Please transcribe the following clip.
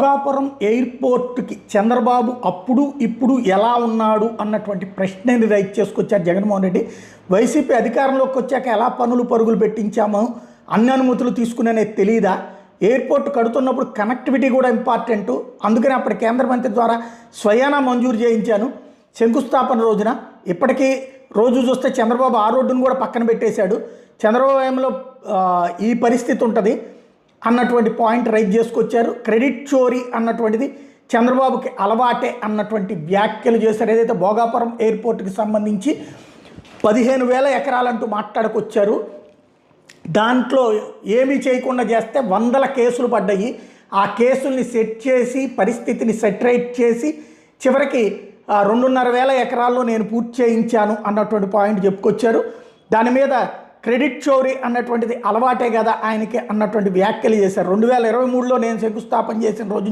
భోగాపురం ఎయిర్పోర్ట్కి చంద్రబాబు అప్పుడు ఇప్పుడు ఎలా ఉన్నాడు అన్నటువంటి ప్రశ్నని రైట్ చేసుకొచ్చారు జగన్మోహన్ రెడ్డి. వైసీపీ అధికారంలోకి వచ్చాక ఎలా పనులు పరుగులు పెట్టించామో అన్ని అనుమతులు తీసుకునేది తెలియదా ఎయిర్పోర్ట్ కడుతున్నప్పుడు కనెక్టివిటీ కూడా ఇంపార్టెంట్. అందుకని అప్పటి కేంద్ర మంత్రి ద్వారా స్వయానా మంజూరు చేయించాను. శంకుస్థాపన రోజున ఇప్పటికీ రోజు చూస్తే చంద్రబాబు ఆ రోడ్డును కూడా పక్కన పెట్టేశాడు. చంద్రబాబు హయాంలో, ఈ పరిస్థితి ఉంటుంది. అన్నటువంటి పాయింట్ రైజ్ చేసుకొచ్చారు. క్రెడిట్ చోరీ అన్నటువంటిది చంద్రబాబుకి అలవాటే అన్నటువంటి వ్యాఖ్యలు చేశారు. ఏదైతే భోగాపురం ఎయిర్పోర్ట్కి సంబంధించి పదిహేను వేల ఎకరాలంటూ మాట్లాడుకొచ్చారు. దాంట్లో ఏమీ చేయకుండా చేస్తే వందల కేసులు పడ్డాయి. ఆ కేసుల్ని సెట్ చేసి పరిస్థితిని సెటరేట్ చేసి చివరికి ఆ, రెండున్నర వేల ఎకరాల్లో నేను పూర్తి చేయించాను అన్నటువంటి పాయింట్ చెప్పుకొచ్చారు. దాని మీద క్రెడిట్ చోరీ అన్నటువంటిది అలవాటే కదా ఆయనకి అన్నటువంటి వ్యాఖ్యలు చేశారు. రెండు వేల ఇరవై మూడులో నేను శంకుస్థాపన చేసిన రోజు